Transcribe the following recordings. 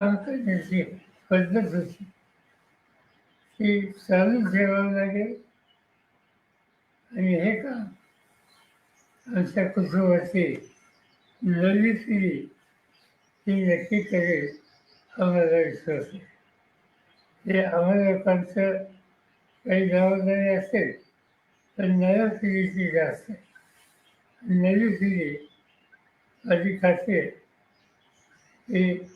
काम पद्धत होती ती चालू ठेवावं लागेल. आणि हे काम आमच्या कुटुंबाची नवी पिढी ही नक्की करेल आम्हाला विश्वास आहे. हे आम्हाला लोकांचं काही जबाबदारी असेल पण नव्या पिढीची जास्त. नवी पिढी अधिक खाते. आहे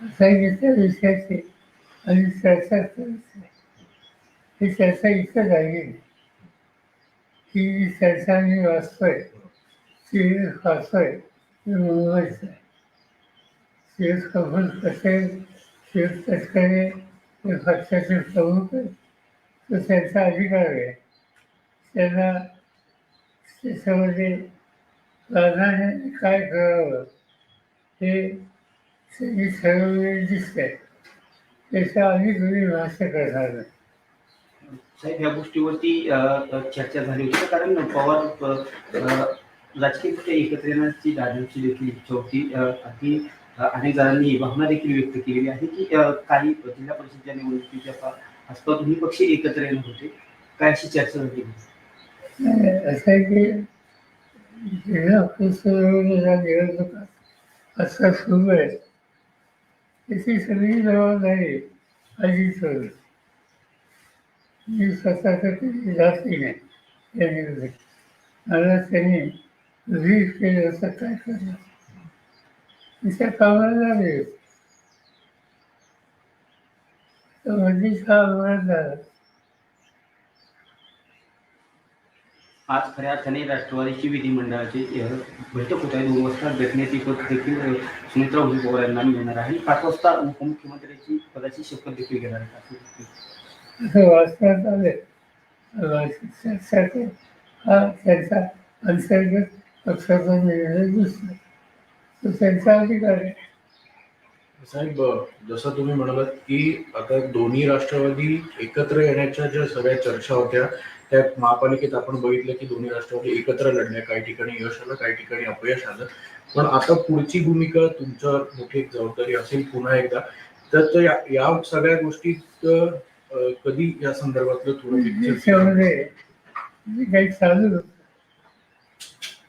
सांगितल्या विषयाचे आणि चर्चा करत आहे ही चर्चा इथं झाली नाही. चर्चा मी वाचतोय ती वाचतोय ते मुंबईच आहे शिव कपूर कसे शिव तस्करे ते पक्षाचे प्रमुख आहेत तो त्यांचा अधिकार आहे त्यांना त्याच्यामध्ये प्राधान्याने काय करावं हे त्यांनी ठरवलेले दिसतंय त्याच्या आम्ही तुम्ही भाष्य करणार नाही. साहेब या गोष्टीवरती चर्चा झाली होती. कारण पवार राजकीयदृष्ट्या एकत्र येण्याची दादांची देखील इच्छा होती. अगदी अनेक जणांनी ही भावना देखील व्यक्त केलेली आहे की काही जिल्हा परिषदच्या निवडणुकीच्या आसपास दोन्ही पक्ष एकत्र येणार होते. काय अशी चर्चा झाली? असं आहे की जिल्हा परिषदेच्या निवडणुका आता सुरू आहे. त्याची सगळी जबाबदारी अजित करू मी स्वतः तर कधी जातही नाही त्या निवडणुकीत मला त्यांनी रीड केलं असं काय करणार? तिच्या कामाला लागले तर म्हणजे मध्येच झाला आज खऱ्या अर्थाने राष्ट्रवादीची विधिमंडळाची बैठक होत आहे. दोन वाजता भेटण्याची पद देखील सुमित्रा पवार यांना मिळणार आहे. आणि पाच वाजता उपमुख्यमंत्र्याची पदाची शपथ देखील घेणार आहे. वाचण्यात आले हा त्यांचा अंतर्गत पक्षाचा निर्णय दिसतो तो त्यांचा अधिकार आहे. साहेब जसं तुम्ही म्हणालात की आता दोन्ही राष्ट्रवादी एकत्र येण्याच्या ज्या सगळ्या चर्चा होत्या त्या महापालिकेत आपण बघितलं की दोन्ही राष्ट्रवादी एकत्र लढल्या काही ठिकाणी यश आलं काही ठिकाणी अपयश आलं. पण आता पुढची भूमिका तुमच्यावर मोठी जबाबदारी असेल पुन्हा एकदा. तर तो या या सगळ्या गोष्टीत कधी या संदर्भातलं थोडं picture- त्याच्यामध्ये जे काही चालू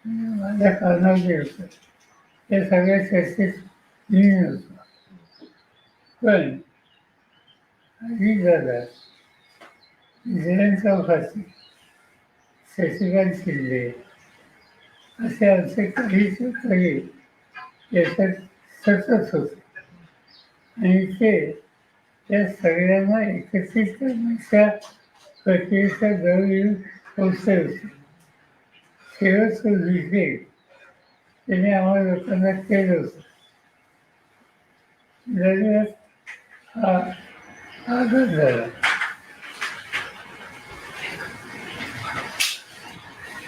माझ्या कारणात जे होतं त्या सगळ्या चर्चेत मी पण अजित दादा जयंत चौकासी शशिकांत शिंदे असे आमचे काही काही याच्यात सतत होते. आणि ते त्या सगळ्यांना एकत्रित करण्याच्या प्रक्रियेचा जवळ येऊन पोचले होते. शेवटचं विषय त्याने आम्हाला लोकांना केलं होतं. दरम्यान हा आघात झाला.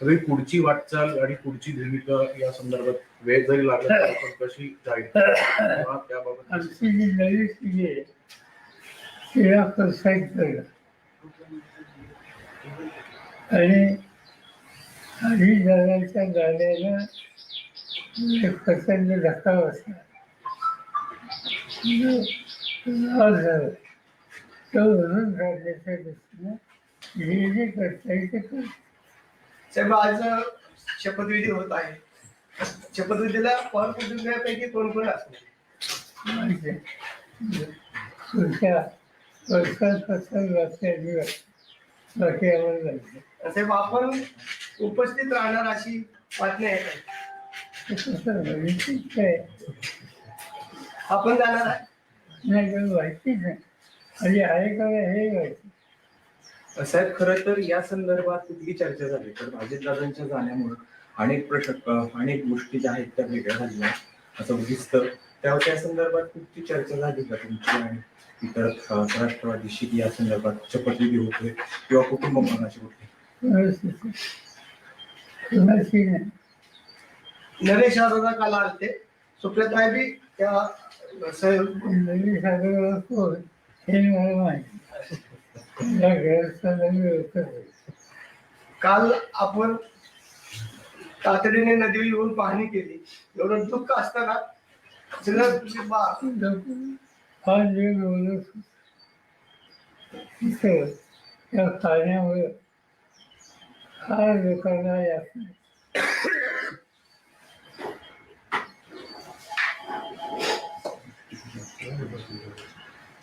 तरी पुढची वाटचाल आणि पुढची भूमिका या संदर्भात वेळ जरी लागला पण कशी जाईल? त्याबाबत आमची जी नवी पिढी आहे तिला प्रोत्साहित करणं आणि आधी दादाच्या गाण्याला एक प्रचंड धक्का बसला तो म्हणून राज्याच्या दृष्टीनं हे जे करता येईल ते करतो साहेब आज शपथविधी होत आहे. शपथविधीला पवार कुटुंबियापैकी कोण कोण असणार जायचं साहेब आपण उपस्थित राहणार अशी बातमी आहे आपण जाणार आहे. नाही नाही आणि आहे का हे माहिती. साहेब खरं तर या संदर्भात कुठली चर्चा झाली? तर अजितदादांच्या जाण्यामुळे अनेक प्रश्न अनेक गोष्टी ज्या आहेत त्या वेगळ्या झाल्या असं दिसतं त्यावर त्या संदर्भात कुठची चर्चा झाली का तुमची आणि इतर राष्ट्रवादीशी की या संदर्भात शपथविधी होते किंवा कुटुंब मनाची कुठली? नाही नरेश अरोरा काल आलते. सुप्रियाताई बी त्या सागर कोण हे मला माहिती होतं काल आपण तातडीने नदीवर येऊन पाहणी केली. एवढं दुःख असताना सगळं पाण्यामुळे फार लोकांना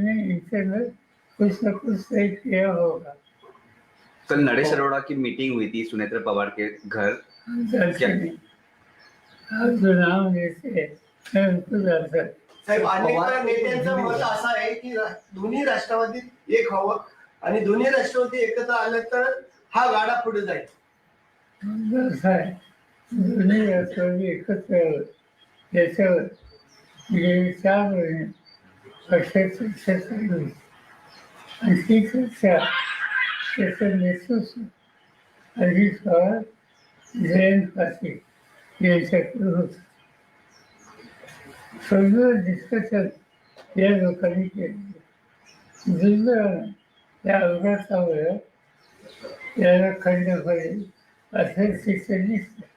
है इंटरनल कुछ न कुछ तय किया होगा कल नरेश अरोड़ा की मीटिंग हुई थी सुनेत्रा पवार के घर आप नाम हैं उनको जानता हूँ। साहेब नेत्यांचं मत असं आहे की दोन्ही राष्ट्रवादीत एक हवं आणि दोन्ही राष्ट्रवादी एकत्र आलं तर हा गाडा पुढे जाईल असं आहे दोन्ही राष्ट्रवादी एकत्र आलं याच्यावर गेली चार महिने पक्षात चर्चा चालू होती आणि ती चर्चा त्याचं नेतृत्व अजित पवार जयंत पाटील यांच्याकडे होतं सगळं डिस्कशन या लोकांनी केलं दुर्दैवानं त्या अपघातामुळे याला खंड पडेल असं शिक्षण दिसतं.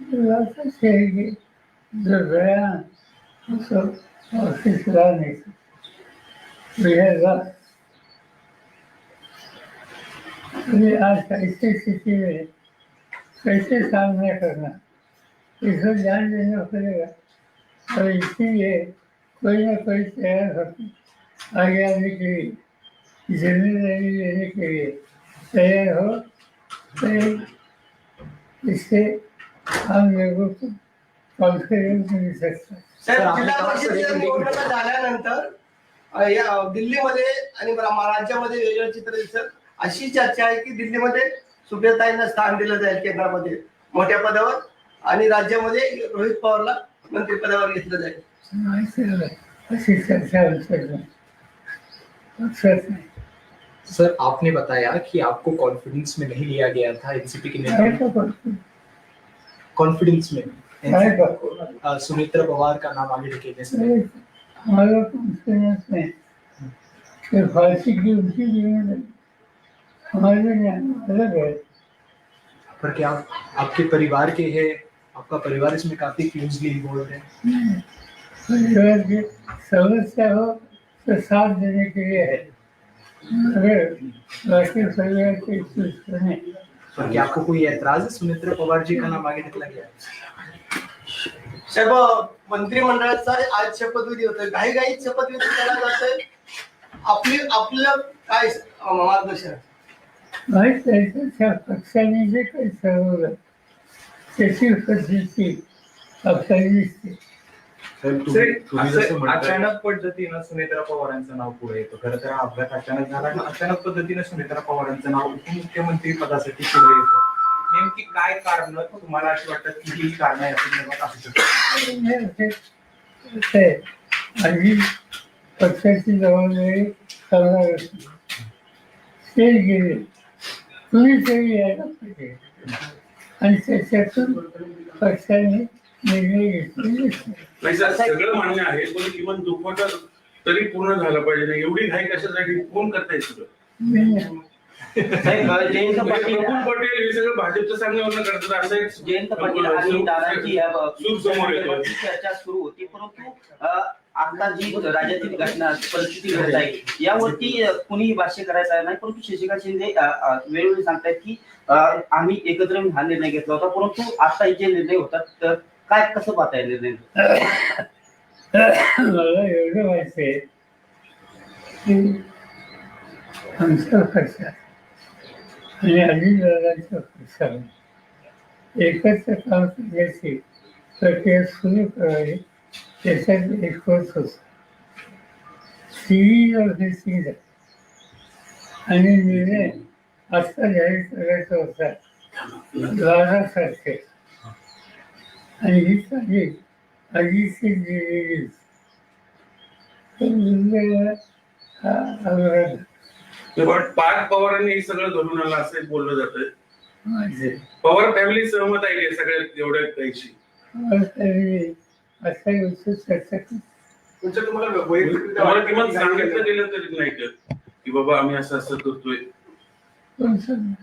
की जो गया उसको ऑफिस आज ऐसी स्थिति में कैसे सामना करना इसको ध्यान देना पड़ेगा और इसीलिए कोई ना कोई तैयार होकर आगे आने के लिए जिम्मेदारी लेने के लिए तैयार हो तो इससे है साहेब जिल्हा परिषदेच्या निवडणुका झाल्यानंतर अ, या दिल्लीमध्ये आणि रा- राज्यामध्ये वेगळं चित्र दिसत अशी चर्चा आहे की दिल्लीमध्ये सुप्रियाताईंना स्थान दिलं जाईल केंद्रामध्ये मोठ्या पदावर आणि राज्यामध्ये रोहित पवारला मंत्रिपदावर घेतलं जाईल. अशी चर्चा सर आपने बताया कि आपको कॉन्फिडेंस में नहीं लिया गया था एनसीपी के नेता कॉन्फिडेंस में। सुमित्रा पवार का नाम आगे ढकेलने से अरे, हमारा कॉन्फिडेंस नहीं कि फांसी की उनकी जिम्मेदारी हमारे ज्ञान अलग है। पर क्या आप, आपके परिवार के हैं? आपका परिवार इसमें काफी क्लोजली इन्वॉल्व है। परिवार की समस्या हो तो साथ देने के लिए है। अगर बाकी परिवार के सुने आपको कोई ऐतराज है सुमित्रा पवार जी का नाम आगे निकला गया साहेब मंत्रिमंडळाचा आज शपथविधी होतोय. घाई घाईत शपथविधी केला जातोय. आपली आपलं काय मार्गदर्शन? त्या पक्षाने जे काही ठरवलं त्याची पद्धती आपल्याला दिसते अचानक पद्धतीनं सुनेत्रा पवारांचं नाव पुढे येतं. खरं तर हा अपघात अचानक झाला आणि अचानक पद्धतीनं सुनेत्रा पवारांचं नाव उपमुख्यमंत्री पदासाठी पुढे येतं. नेमकी काय कारण? तुम्हाला अशी वाटतात की ही कारण असं असू शकतात? हे असे असे. आधी पक्षाची जबाबदारी करणार असते. ते गेले. यायला पाहिजे. आणि त्याच्यातून पक्षाने. नाही सर सगळं मान्य आहे पण किमान दुखवटा तरी पूर्ण झाला पाहिजे ना एवढी घाई कशासाठी कोण करताय सगळं नाही. जयंत पाटील हे सगळं सांगण्यावरनं करतात असं एक जयंत पाटील आणि दादांची या ब- सूर समोर येते. संदर्भातली चर्चा सुरू होती परंतु आता जी राज्यातील घटना परिस्थिती घडत आहे यावरती कुणीही भाष्य करायचं नाही परंतु शशिकांत शिंदे अ, अ, वेळोवेळी सांगतायत की अ, आम्ही एकत्र येऊन हा निर्णय घेतला होता परंतु आता हे जे निर्णय होतात तर काय कसं पाहताय निर्णय मला एवढं माहिती आहे. की आमच्या पक्षात आणि अजितदादांच्या पक्षाने एकत्र काम करण्याची प्रक्रिया सुरू करावी. त्याच्यात एक होत. होता ऑर्गनायझिंग ऑफ आणि निर्णय आत्ता जाहीर करायचा होता. द्वारासारखे आणि ही साधी अजितची दिलेली पण पार्थ पवारांनी हे सगळं घडून आलं असं बोललं जातंय पवार फॅमिली सहमत आहे का सगळ्या एवढ्या काहीशी? असा चर्चा. तुमच्या तुम्हाला किमान सांगितलं गेलं तरी नाही का? की बाबा आम्ही असं असं करतोय कोण सांगणार?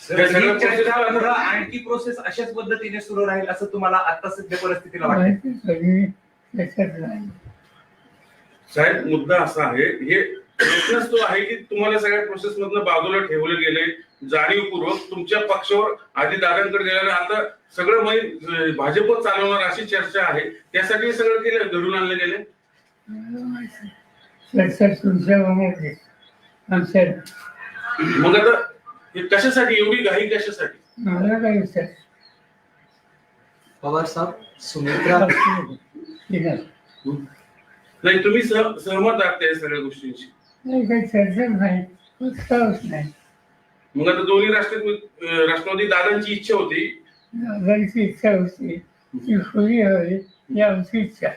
सगळ्या ही चर्चा process- पुढं आणखी प्रोसेस अशाच पद्धतीने सुरू राहील असं तुम्हाला आता सध्या परिस्थितीला वाटतं साहेब मुद्दा असा आहे हे प्रश्नच तो आहे की तुम्हाला सगळ्या प्रोसेस मधनं बाजूला ठेवले गेले जाणीवपूर्वक तुमच्या पक्षावर आधी दादांकडे गेल्याने आता सगळं म्हणजे भाजप चालवणार अशी चर्चा आहे त्यासाठी सगळं केलं घडून आणलं गेले तुमच्या मनात आहे. आमच्या मग आता हे कशासाठी? एवढी घाई कशासाठी? मला काय विचार पवार साहब सुनेत्रा ठीक आहे नाही तुम्ही सह- सहमत आहात त्या सगळ्या गोष्टींशी? नाही काही चर्चा नाही. उत्साहच नाही. मग आता दोन्ही राष्ट्रवादी अं, राष्ट्रवादी दादांची इच्छा होती. दादांची इच्छा होती. ती खुली हवी ही आमची इच्छा आहे.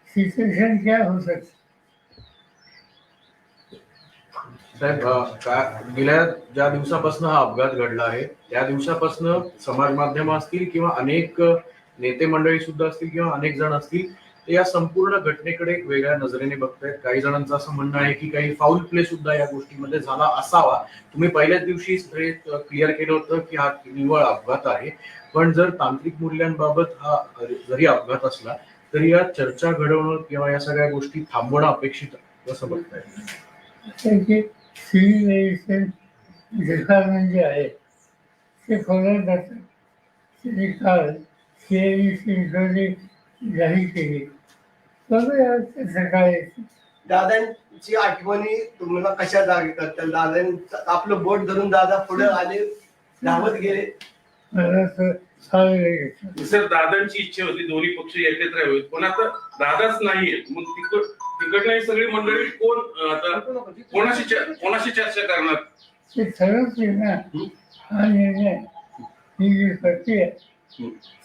सिच्युएशन क्या हो सकती साहेब का गेल्या ज्या दिवसापासून हा अपघात घडला आहे त्या दिवसापासून समाज माध्यम असतील किंवा अनेक नेते मंडळी सुद्धा असतील किंवा अनेक जण असतील ते या संपूर्ण घटनेकडे एक वेगळ्या नजरेने बघतायत. काही जणांचं असं म्हणणं आहे की काही फाऊल प्ले सुद्धा या गोष्टीमध्ये झाला असावा. तुम्ही पहिल्याच दिवशी क्लिअर केलं होतं की हा निव्वळ अपघात आहे. पण जर तांत्रिक मूल्यांबाबत हा जरी अपघात असला तरी या चर्चा घडवणं किंवा या सगळ्या गोष्टी थांबवणं अपेक्षित आहे असं बघताय डिपार्टमेंट जे आहे ते खोल्यात जातात काल सीएनी जाहीर केली. कसं काय दादांची आठवणी तुम्हाला कशा जागी करतात दादांचं आपलं बोट धरून दादा पुढे आले धावत गेले. सर दादांची इच्छा होती दोन्ही पक्ष एकत्र यावेत पण आता दादाच नाहीये मग तिकड तिकडनं ही सगळी मंडळी कोण आता कोणाशी कोणाशी चर्चा करणार? ते ठरवते ना हा? निर्णय ही जी प्रक्रिया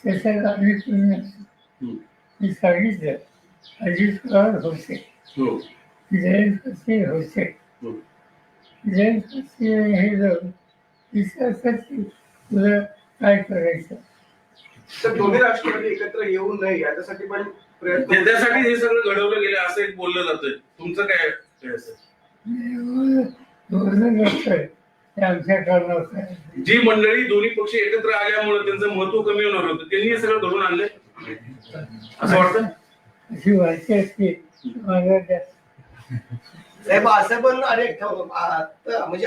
त्याच्यात आम्ही पूर्ण मी सांगितलं. अजित पवार होते. हो. जयंत पाटील होते. जयंत पाटील हे जाऊन तुला काय करायचं तर दोन्ही राष्ट्रवादी एकत्र येऊ नये याच्यासाठी पण त्या- त्यासाठी हे सगळं घडवलं गेलं असं एक बोललं जातंय. तुमचं काय काय असेल? बोलणं नसतंय ते आमच्या कारणावर आहे. जी मंडळी दोन्ही पक्ष एकत्र आल्यामुळे त्यांचं महत्त्व कमी होणार होतं त्यांनी हे सगळं घडून आणलंय? असं वाटतं? अशी माहिती असते. मला साहेब असं पण त- म्हणजे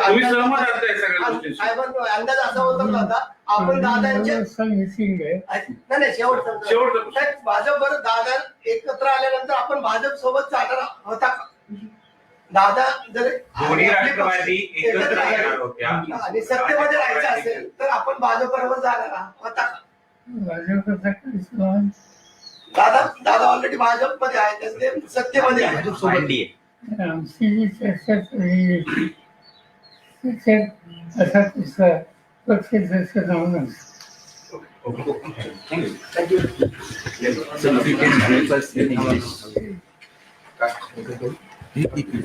साहेबांनो, अंदाज असा होता ना दादा आपण दादांच्या नाही नाही शेवट. साहेब भाजप बरं दादा एकत्र आल्यानंतर आपण भाजप सोबत चालणार होता का? दादा जर राष्ट्रवादी एकत्र राहिले येणार होत्या आणि सत्तेमध्ये राहायचं असेल तर आपण भाजप बरोबर जाणार होता का? दादा दादा ऑलरेडी भाजपमध्ये आहे सत्तेमध्ये आहे आमची जी चर्चा झालेली होती, त्याच्यात असा कुठला पक्ष त्याचं नाव नसतं थँक्यू So if you.